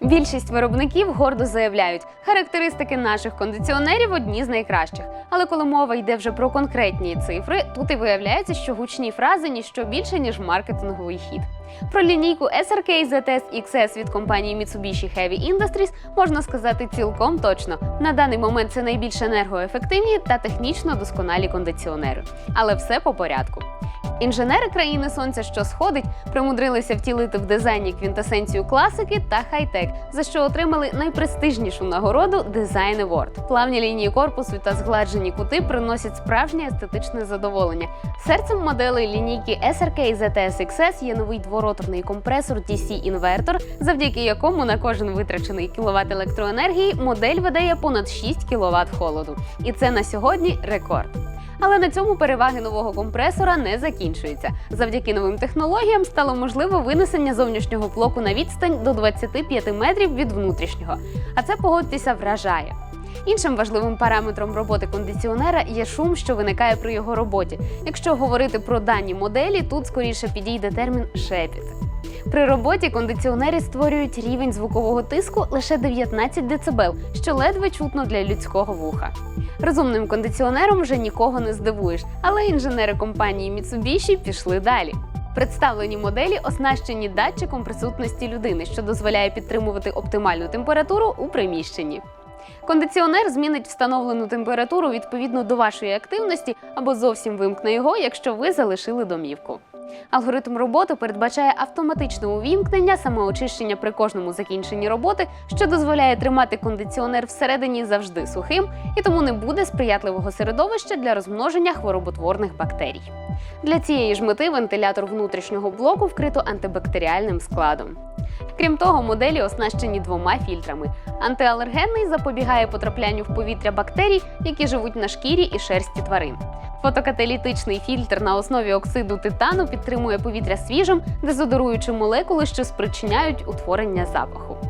Більшість виробників гордо заявляють, характеристики наших кондиціонерів одні з найкращих. Але коли мова йде вже про конкретні цифри, тут і виявляється, що гучні фрази ніщо більше ніж маркетинговий хід. Про лінійку SRK ZS XS від компанії Mitsubishi Heavy Industries можна сказати цілком точно. На даний момент це найбільш енергоефективні та технічно досконалі кондиціонери. Але все по порядку. Інженери країни сонця, що сходить, примудрилися втілити в дизайні квінтесенцію класики та хай-тек, за що отримали найпрестижнішу нагороду Design Award. Плавні лінії корпусу та згладжені кути приносять справжнє естетичне задоволення. Серцем моделей лінійки SRK ZS XS є новий двороторний компресор DC-інвертор, завдяки якому на кожен витрачений кіловат електроенергії модель видає понад 6 кВт холоду. І це на сьогодні рекорд. Але на цьому переваги нового компресора не закінчуються. Завдяки новим технологіям стало можливо винесення зовнішнього блоку на відстань до 25 метрів від внутрішнього. А це погодьтеся вражає. Іншим важливим параметром роботи кондиціонера є шум, що виникає при його роботі. Якщо говорити про дані моделі, тут скоріше підійде термін шепіт. При роботі кондиціонери створюють рівень звукового тиску лише 19 дБ, що ледве чутно для людського вуха. Розумним кондиціонером вже нікого не здивуєш, але інженери компанії Mitsubishi пішли далі. Представлені моделі оснащені датчиком присутності людини, що дозволяє підтримувати оптимальну температуру у приміщенні. Кондиціонер змінить встановлену температуру відповідно до вашої активності або зовсім вимкне його, якщо ви залишили домівку. Алгоритм роботи передбачає автоматичне увімкнення, самоочищення при кожному закінченні роботи, що дозволяє тримати кондиціонер всередині завжди сухим і тому не буде сприятливого середовища для розмноження хвороботворних бактерій. Для цієї ж мети вентилятор внутрішнього блоку вкрито антибактеріальним складом. Крім того, моделі оснащені двома фільтрами. Антиалергенний запобігає потраплянню в повітря бактерій, які живуть на шкірі і шерсті тварин. Фотокаталітичний фільтр на основі оксиду титану підтримує повітря свіжим, дезодоруючи молекули, що спричиняють утворення запаху.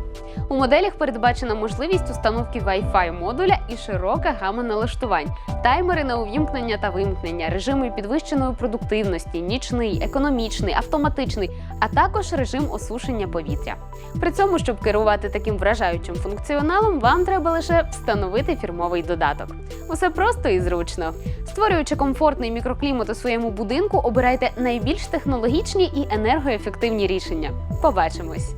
У моделях передбачена можливість установки Wi-Fi модуля і широка гама налаштувань, таймери на увімкнення та вимкнення, режими підвищеної продуктивності, нічний, економічний, автоматичний, а також режим осушення повітря. При цьому, щоб керувати таким вражаючим функціоналом, вам треба лише встановити фірмовий додаток. Усе просто і зручно. Створюючи комфортний мікроклімат у своєму будинку, обирайте найбільш технологічні і енергоефективні рішення. Побачимось!